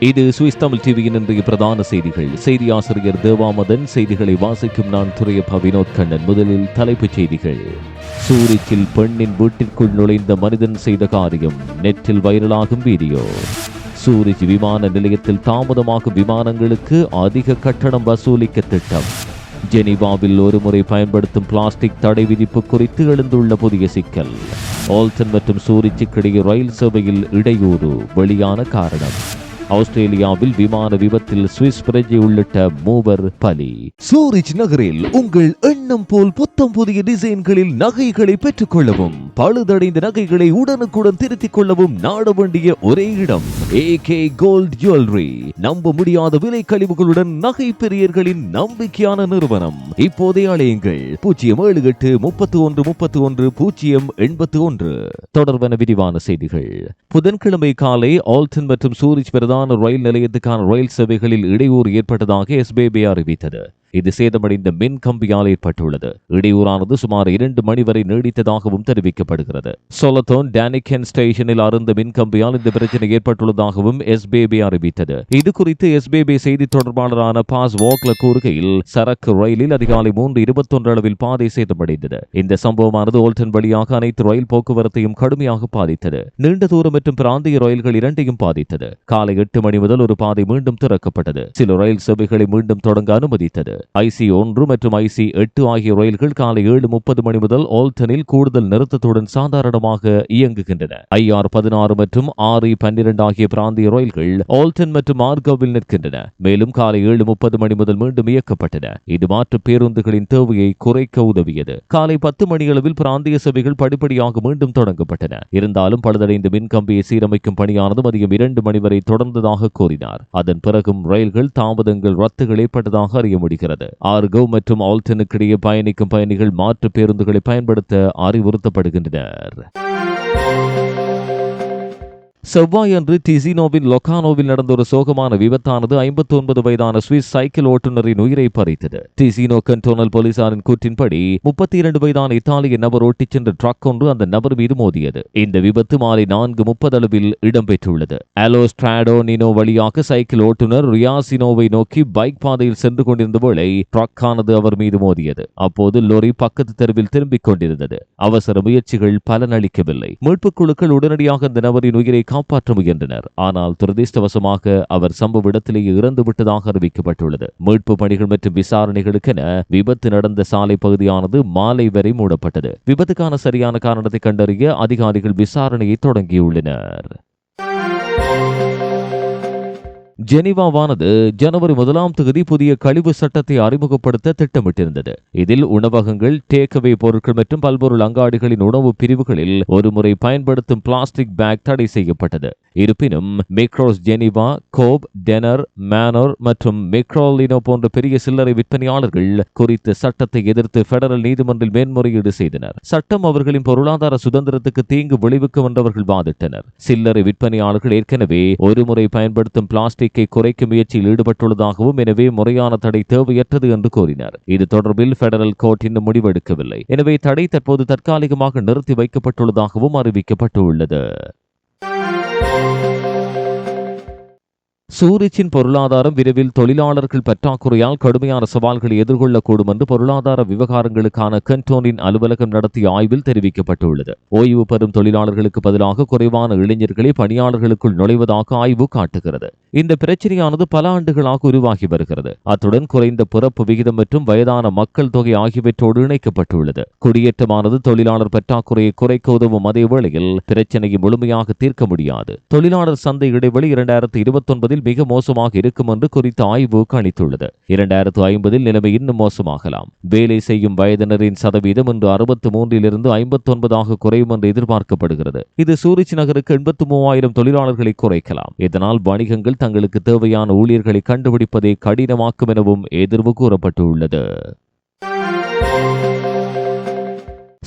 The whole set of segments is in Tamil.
இது சுவிஸ் தமிழ் டிவியின் இன்றைய பிரதான செய்திகள். செய்தி ஆசிரியர் தேவாமதன் செய்திகளை வாசிக்கும் நான் துறையப்பா வினோத் கண்ணன். முதலில் தலைப்புச் செய்திகள். சூரிச்சில் பெண்ணின் வீட்டிற்குள் நுழைந்த மனிதன் செய்த காரியம். நெற்றில் வைரலாகும் வீடியோ. சூரிச் விமான நிலையத்தில் தாமதமாகும் விமானங்களுக்கு அதிக கட்டணம் வசூலிக்க திட்டம். ஜெனிவாவில் ஒருமுறை பயன்படுத்தும் பிளாஸ்டிக் தடை விதிப்பு குறித்து எழுந்துள்ள புதிய சிக்கல். ஆல்சன் மற்றும் சூரிச்சுக்கிடையே ரயில் சேவையில் இடையூறு. வெளியான காரணம். ஆஸ்திரேலியாவில் விமான விபத்தில் சுவிஸ் பிரஜை உள்ளிட்ட மூவர் பலி. சூரிச் நகரில் உங்கள் எண்ணம் போல் புத்தம் புதிய டிசைன்களில் நகைகளை பெற்றுக் கொள்ளவும் பழுதடைந்த நகைகளை உடனுக்குடன் திருத்திக் கொள்ளவும் நாட வேண்டிய ஒரே இடம். ஏகே கோல்ட் ஜுவல்லரி நம்ப முடியாத விலை கழிவுகளுடன் நகை பெரியர்களின் நம்பிக்கையான நிறுவனம். இப்போதே அழையுங்கள் பூஜ்ஜியம் ஏழு எட்டு முப்பத்தி ஒன்று முப்பத்தி ஒன்று பூஜ்ஜியம் எண்பத்தி ஒன்று தொடர்பான விரிவான செய்திகள். புதன்கிழமை காலை ஆல்டன் மற்றும் சூரிச் பிரதான ரயில் நிலையத்துக்கான ரயில் சேவைகளில் இடையூறு ஏற்பட்டதாக எஸ்பிபி அறிவித்தது. இது சேதமடைந்த மின் கம்பியால் ஏற்பட்டுள்ளது. இடையூறானது சுமார் இரண்டு மணி வரை நீடித்ததாகவும் தெரிவிக்கப்படுகிறது. சோலத்தோன் டேனிகன் ஸ்டேஷனில் அருந்த மின் கம்பியால் இந்த பிரச்சனை ஏற்பட்டுள்ளதாகவும் எஸ்பிபி அறிவித்தது. இது குறித்து எஸ்பிபி செய்தி தொடர்பாளரான பாஸ் வாக்ல கூறுகையில் சரக்கு ரயிலில் அதிகாலை மூன்று இருபத்தொன்று அளவில் பாதை சேதமடைந்தது. இந்த சம்பவமானது ஓல்டன் வழியாக அனைத்து ரயில் போக்குவரத்தையும் கடுமையாக பாதித்தது. நீண்ட தூரம் மற்றும் பிராந்திய ரயில்கள் இரண்டையும் பாதித்தது. காலை எட்டு மணி முதல் ஒரு பாதை மீண்டும் திறக்கப்பட்டது. சில ரயில் சேவைகளை மீண்டும் தொடங்க அனுமதித்தது. ஐசி ஒன்று மற்றும் ஐசி எட்டு ஆகிய ரயில்கள் காலை ஏழு முப்பது மணி முதல் ஓல்டனில் கூடுதல் நிறுத்தத்துடன் சாதாரணமாக இயங்குகின்றன. ஐஆர் பதினாறு மற்றும் ஆறு பன்னிரண்டு ஆகிய பிராந்திய ரயில்கள் ஓல்டன் மற்றும் ஆர்கோவில் நிற்கின்றன. மேலும் காலை ஏழு முப்பது மணி முதல் மீண்டும் இயக்கப்பட்டன. இது மாற்று பேருந்துகளின் தேவையை குறைக்க உதவியது. காலை பத்து மணியளவில் பிராந்திய சபைகள் படிப்படியாக மீண்டும் தொடங்கப்பட்டன. இருந்தாலும் பழுதடைந்த மின்கம்பியை சீரமைக்கும் பணியானது மதியம் இரண்டு மணி வரை தொடர்ந்ததாக கூறினார். அதன் பிறகும் ரயில்கள் தாமதங்கள் ரத்துகள் ஏற்பட்டதாக அறிய முடிகிறது. ஆர்கோ மற்றும் ஆல்டனுக்கு இடையே பயணிக்கும் பயணிகள் மாற்று பேருந்துகளை பயன்படுத்த அறிவுறுத்தப்படுகின்றனர். செவ்வாயன்று டிசினோவின் லொகானோவில் நடந்த ஒரு சோகமான விபத்தானது ஐம்பத்தி ஒன்பது வயதான சுவிஸ் சைக்கிள் ஓட்டுநரின் உயிரை பறித்தது. டிசினோ கண்டோனல் போலீசாரின் கூற்றின்படி முப்பத்தி இரண்டு வயதான இத்தாலிய நபர் ஓட்டிச் சென்ற ட்ரக் ஒன்று அந்த நபர் மீது மோதியது. இந்த விபத்து மாலை நான்கு முப்பது அளவில் இடம்பெற்றுள்ளது. அலோஸ்ட்ராடோ நினோ வழியாக சைக்கிள் ஓட்டுநர் ரியாசினோவை நோக்கி பைக் பாதையில் சென்று கொண்டிருந்த வேளை ட்ரக்கானது அவர் மீது மோதியது. அப்போது லோரி பக்கத்து தெருவில் திரும்பிக் கொண்டிருந்தது. அவசர முயற்சிகள் பலனளிக்கவில்லை. மீட்புக் குழுக்கள் உடனடியாக அந்த நபரின் உயிரை காப்பாற்ற முயன்றனர் ஆனால் துரதிருஷ்டவசமாக அவர் சம்பவ இடத்திலேயே இறந்து விட்டதாக அறிவிக்கப்பட்டுள்ளது. மீட்பு பணிகள் மற்றும் விசாரணைகளுக்கென விபத்து நடந்த சாலை பகுதியானது மாலை வரை மூடப்பட்டது. விபத்துக்கான சரியான காரணத்தை கண்டறிய அதிகாரிகள் விசாரணையை தொடங்கியுள்ளனர். ஜெனிவாவானது ஜனவரி முதலாம் தேதி புதிய கழிவு சட்டத்தை அறிமுகப்படுத்த திட்டமிட்டிருந்தது. இதில் உணவகங்கள் டேக்அவே பொருட்கள் மற்றும் பல்பொருள் அங்காடிகளின் உணவு பிரிவுகளில் ஒருமுறை பயன்படுத்தும் பிளாஸ்டிக் பேக் தடை செய்யப்பட்டது. இருப்பினும் மெக்ரோஸ் ஜெனிவா கோப் டெனர் மேனோர் மற்றும் மெக்ரோலினோ போன்ற பெரிய சில்லறை விற்பனையாளர்கள் குறித்த சட்டத்தை எதிர்த்து பெடரல் நீதிமன்றில் மேன்முறையீடு செய்தனர். சட்டம் அவர்களின் பொருளாதார சுதந்திரத்துக்கு தீங்கு விளைவிக்கும் என்றவர்கள் வாதிட்டனர். சில்லறை விற்பனையாளர்கள் ஏற்கனவே ஒருமுறை பயன்படுத்தும் பிளாஸ்டிக்கை குறைக்கும் முயற்சியில் ஈடுபட்டுள்ளதாகவும் எனவே முறையான தடை தேவையற்றது என்று கூறினர். இது தொடர்பில் பெடரல் கோர்ட் இன்னும் முடிவெடுக்கவில்லை. எனவே தடை தற்போது தற்காலிகமாக நிறுத்தி வைக்கப்பட்டுள்ளதாகவும் அறிவிக்கப்பட்டுள்ளது. சூரிச்சின் பொருளாதாரம் விரைவில் தொழிலாளர்கள் பற்றாக்குறையால் கடுமையான சவால்களை எதிர்கொள்ளக்கூடும் என்று பொருளாதார விவகாரங்களுக்கான கண்டோனின் அலுவலகம் நடத்திய ஆய்வில் தெரிவிக்கப்பட்டுள்ளது. ஓய்வு பெறும் தொழிலாளர்களுக்கு பதிலாக குறைவான இளைஞர்களே பணியாளர்களுக்குள் நுழைவதாக ஆய்வு காட்டுகிறது. இந்த பிரச்சனையானது பல ஆண்டுகளாக உருவாகி வருகிறது. அத்துடன் குறைந்த பிறப்பு விகிதம் மற்றும் வயதான மக்கள் தொகை ஆகியவற்றோடு இணைக்கப்பட்டுள்ளது. குடியேற்றமானது தொழிலாளர் பற்றாக்குறையை குறைக்க உதவும் அதே வேளையில் பிரச்சனையை முழுமையாக தீர்க்க முடியாது. தொழிலாளர் சந்தை இடைவெளி இரண்டாயிரத்தி இருபத்தி ஒன்பதில் மிக மோசமாக இருக்கும் என்று குறித்த ஆய்வு கணித்துள்ளது. இரண்டாயிரத்து ஐம்பதில் நிலைமை இன்னும் மோசமாகலாம். வேலை செய்யும் வயதினரின் சதவீதம் இன்று அறுபத்தி மூன்றிலிருந்து ஐம்பத்தி ஒன்பதாக குறையும் என்று எதிர்பார்க்கப்படுகிறது. இது சூரிச் நகருக்கு எண்பத்தி மூவாயிரம் தொழிலாளர்களை குறைக்கலாம். இதனால் வணிகங்கள் தங்களுக்கு தேவையான ஊழியர்களை கண்டுபிடிப்பதை கடினமாக்கும் எனவும் எதிர்வு கூறப்பட்டுள்ளது.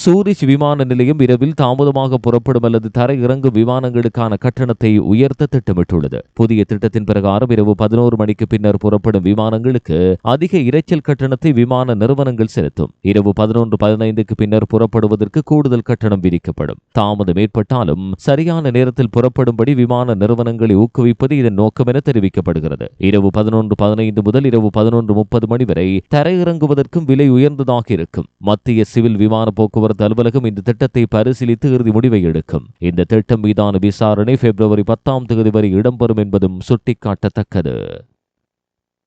சூரிச் விமான நிலையம் இரவில் தாமதமாக புறப்படும் அல்லது தரை இறங்கும் விமானங்களுக்கான கட்டணத்தை உயர்த்த திட்டமிட்டுள்ளது. புதிய திட்டத்தின் பிரகாரம் இரவு பதினோரு மணிக்கு பின்னர் புறப்படும் விமானங்களுக்கு அதிக இரைச்சல் கட்டணத்தை விமான நிறுவனங்கள் செலுத்தும். இரவு பதினொன்று பதினைந்துக்கு பின்னர் புறப்படுவதற்கு கூடுதல் கட்டணம் விதிக்கப்படும். தாமதம் ஏற்பட்டாலும் சரியான நேரத்தில் புறப்படும்படி விமான நிறுவனங்களை ஊக்குவிப்பது இதன் நோக்கம் என தெரிவிக்கப்படுகிறது. இரவு பதினொன்று பதினைந்து முதல் இரவு பதினொன்று முப்பது மணி வரை தரையிறங்குவதற்கும் விலை உயர்ந்ததாக இருக்கும். மத்திய சிவில் விமான போக்குவரத்து அலுவலகம் இந்த திட்டத்தை பரிசீலித்து இறுதி முடிவை எடுக்கும். இந்த திட்டம் மீதான விசாரணை பிப்ரவரி பத்தாம் தேதி வரை இடம்பெறும் என்பதும் சுட்டிக்காட்டத்தக்கது.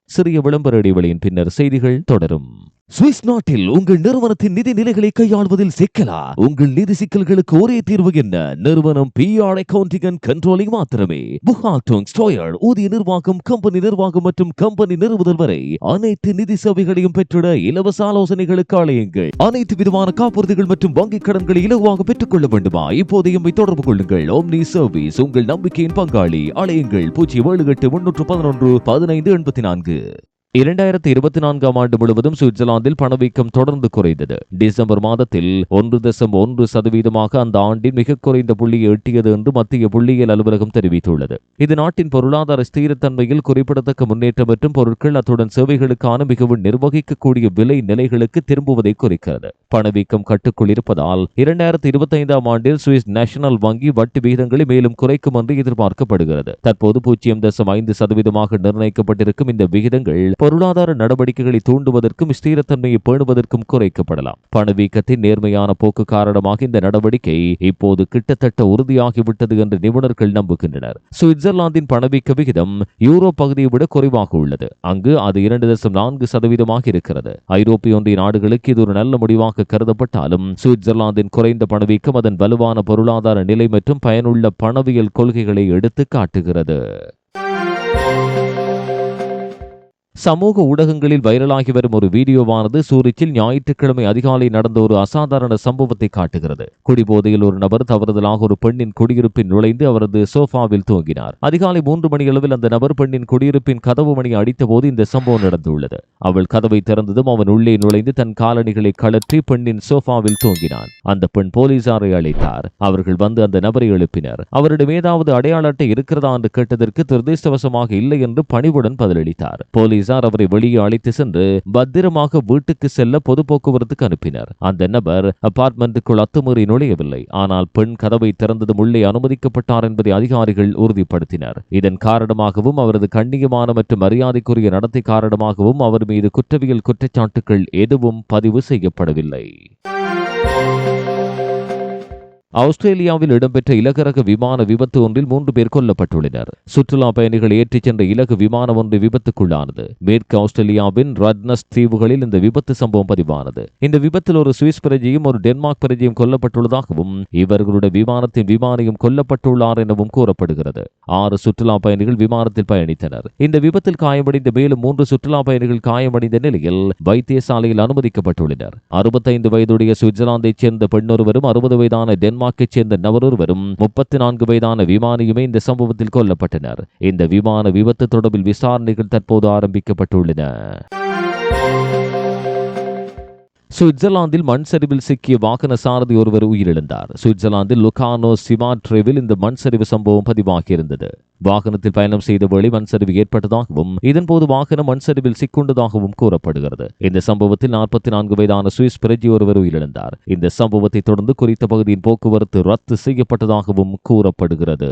சிறிய விளம்பர இடைவெளியின் பின்னர் செய்திகள் தொடரும். சுவிஸ் நாட்டில் உங்கள் நிறுவனத்தின் நிதி நிலைகளை கையாள்வதில் சிக்கலா? உங்கள் நிதி சிக்கல்களுக்கு ஒரே தீர்வு என்ன? நிறுவனம் பிஆர் அக்கவுண்டிங் அண்ட் கண்ட்ரோலிங் மாத்திரமே. புகாட்டோங் ஸ்டோயர் ஊதிய நிர்வாகம் கம்பெனி நிர்வாகம் மற்றும் கம்பெனி நிறுவுதல் வரை அனைத்து நிதி சேவைகளையும் பெற்றிட இலவச ஆலோசனைகளுக்கு அழையுங்கள். அனைத்து விதமான காப்புறுதிகள் மற்றும் வங்கிக் கடன்களை இலகுவாக பெற்றுக் கொள்ள வேண்டுமா? இப்போது எம்மை தொடர்பு கொள்ளுங்கள். ஓம்னி சர்வீஸ் உங்கள் நம்பிக்கையின் பங்காளி. அழையுங்கள். பூஜ்ஜியம் ஏழு எட்டு முன்னூற்று பதினொன்று பதினைந்து எண்பத்தி நான்கு. இரண்டாயிரத்தி இருபத்தி நான்காம் ஆண்டு முழுவதும் சுவிட்சர்லாந்தில் பணவீக்கம் தொடர்ந்து குறைந்தது. டிசம்பர் மாதத்தில் ஒன்று தசம் ஒன்று சதவீதமாக அந்த ஆண்டின் மிக குறைந்த புள்ளியை எட்டியது என்று மத்திய புள்ளியியல் அலுவலகம் தெரிவித்துள்ளது. இது நாட்டின் பொருளாதார ஸ்திரத்தன்மையில் குறிப்பிடத்தக்க முன்னேற்றம் மற்றும் பொருட்கள் அத்துடன் சேவைகளுக்கான மிகவும் நிர்வகிக்கக்கூடிய விலை நிலைகளுக்கு திரும்புவதை குறிக்கிறது. பணவீக்கம் கட்டுக்குள் இருப்பதால் இரண்டாயிரத்தி இருபத்தி ஐந்தாம் ஆண்டில் சுவிஸ் நேஷனல் வங்கி வட்டி விகிதங்களை மேலும் குறைக்கும் என்று எதிர்பார்க்கப்படுகிறது. தற்போது பூஜ்ஜியம் தசம் ஐந்து சதவீதமாக நிர்ணயிக்கப்பட்டிருக்கும் இந்த விகிதங்கள் பொருளாதார நடவடிக்கைகளை தூண்டுவதற்கும் ஸ்திரத்தன்மையை பேணுவதற்கும் குறைக்கப்படலாம். பணவீக்கத்தின் நேர்மையான போக்கு காரணமாக இந்த நடவடிக்கை இப்போது கிட்டத்தட்ட உறுதியாகிவிட்டது என்று நிபுணர்கள் நம்புகின்றனர். சுவிட்சர்லாந்தின் பணவீக்க விகிதம் யூரோ பகுதியை விட குறைவாக உள்ளது. அங்கு அது இரண்டு தசம் நான்கு சதவீதமாக இருக்கிறது. ஐரோப்பிய ஒன்றிய நாடுகளுக்கு இது ஒரு நல்ல முடிவாக கருதப்பட்டாலும் சுவிட்சர்லாந்தின் குறைந்த பணவீக்கம் அதன் வலுவான பொருளாதார நிலை மற்றும் பயனுள்ள பணவியல் கொள்கைகளை எடுத்து காட்டுகிறது சமூக ஊடகங்களில் வைரலாகி வரும் ஒரு வீடியோவானது சூரிச்சில் ஞாயிற்றுக்கிழமை அதிகாலை நடந்த ஒரு அசாதாரண சம்பவத்தை காட்டுகிறது. குடிபோதையில் ஒரு நபர் தவறுதலாக ஒரு பெண்ணின் குடியிருப்பில் நுழைந்து அவரது சோஃபாவில் தூங்கினார். அதிகாலை மூன்று மணி அளவில் அந்த நபர் பெண்ணின் குடியிருப்பின் கதவு மணி அடித்தபோது இந்த சம்பவம் நடந்துள்ளது. அவள் கதவை திறந்ததும் அவன் உள்ளே நுழைந்து தன் காலணிகளை கழற்றி பெண்ணின் சோஃபாவில் தூங்கினான். அந்த பெண் போலீசாரை அழைத்தார். அவர்கள் வந்து அந்த நபரை எழுப்பினர். அவரிடம் ஏதாவது அடையாள அட்டை இருக்கிறதா? என்று கேட்டதற்கு துரதிருஷ்டவசமாக இல்லை என்று பணிவுடன் பதிலளித்தார். போலீஸ் போலீசார் அவரை வெளியே அழைத்து சென்று பத்திரமாக வீட்டுக்கு செல்ல பொது போக்குவரத்துக்கு அனுப்பினர். அந்த நபர் அபார்ட்மெண்ட்டுக்குள் அத்துமீறி நுழையவில்லை. ஆனால் பெண் கதவை திறந்ததும் உள்ளே அனுமதிக்கப்பட்டார் என்பதை அதிகாரிகள் உறுதிப்படுத்தினர். இதன் காரணமாகவும் அவரது கண்ணியமான மற்றும் மரியாதைக்குரிய நடத்தை காரணமாகவும் அவர் மீது குற்றவியல் குற்றச்சாட்டுகள் எதுவும் பதிவு செய்யப்படவில்லை. ஆஸ்திரேலியாவில் இடம்பெற்ற இலகுரக விமான விபத்து ஒன்றில் மூன்று பேர் கொல்லப்பட்டுள்ளனர். சுற்றுலா பயணிகள் ஏற்றிச் சென்ற இலகு விமானம் ஒன்று விபத்துக்குள்ளானது. மேற்கு ஆஸ்திரேலியாவின் ரட்னஸ் தீவுகளில் இந்த விபத்து சம்பவம் பதிவானது. இந்த விபத்தில் ஒரு சுவிஸ் பிரஜையும் ஒரு டென்மார்க் பிரஜையும் கொல்லப்பட்டுள்ளதாகவும் இவர்களுடைய விமானத்தின் விமானியும் கொல்லப்பட்டுள்ளார் எனவும் கூறப்படுகிறது. ஆறு சுற்றுலா பயணிகள் விமானத்தில் பயணித்தனர். இந்த விபத்தில் காயமடைந்த மேலும் மூன்று சுற்றுலா பயணிகள் காயமடைந்த நிலையில் வைத்தியசாலையில் அனுமதிக்கப்பட்டுள்ளனர். அறுபத்தைந்து வயதுடைய சுவிட்சர்லாந்தைச் சேர்ந்த பெண்ணொருவரும் அறுபது வயதான டென்மார்க்கைச் சேர்ந்த நபரொருவரும் முப்பத்தி நான்கு வயதான விமானியுமே இந்த சம்பவத்தில் கொல்லப்பட்டனர். இந்த விமான விபத்து தொடர்பில் விசாரணைகள் தற்போது ஆரம்பிக்கப்பட்டுள்ளன. சுவிட்சர்லாந்தில் மண் சரிவில் சிக்கிய வாகன சாரதி ஒருவர் உயிரிழந்தார். சுவிட்சர்லாந்தில் லுகானோ சிமாட்ரேவில் இந்த மண் சரிவு சம்பவம் பதிவாகியிருந்தது. வாகனத்தில் பயணம் செய்த வேளை மண் சரிவு ஏற்பட்டதாகவும் இதன்போது வாகனம் மண் சரிவில் சிக்குண்டதாகவும் கூறப்படுகிறது. இந்த சம்பவத்தில் நாற்பத்தி நான்கு வயதான சுவிஸ் பிரஜி ஒருவர் உயிரிழந்தார். இந்த சம்பவத்தை தொடர்ந்து குறித்த பகுதியின் போக்குவரத்து ரத்து செய்யப்பட்டதாகவும் கூறப்படுகிறது.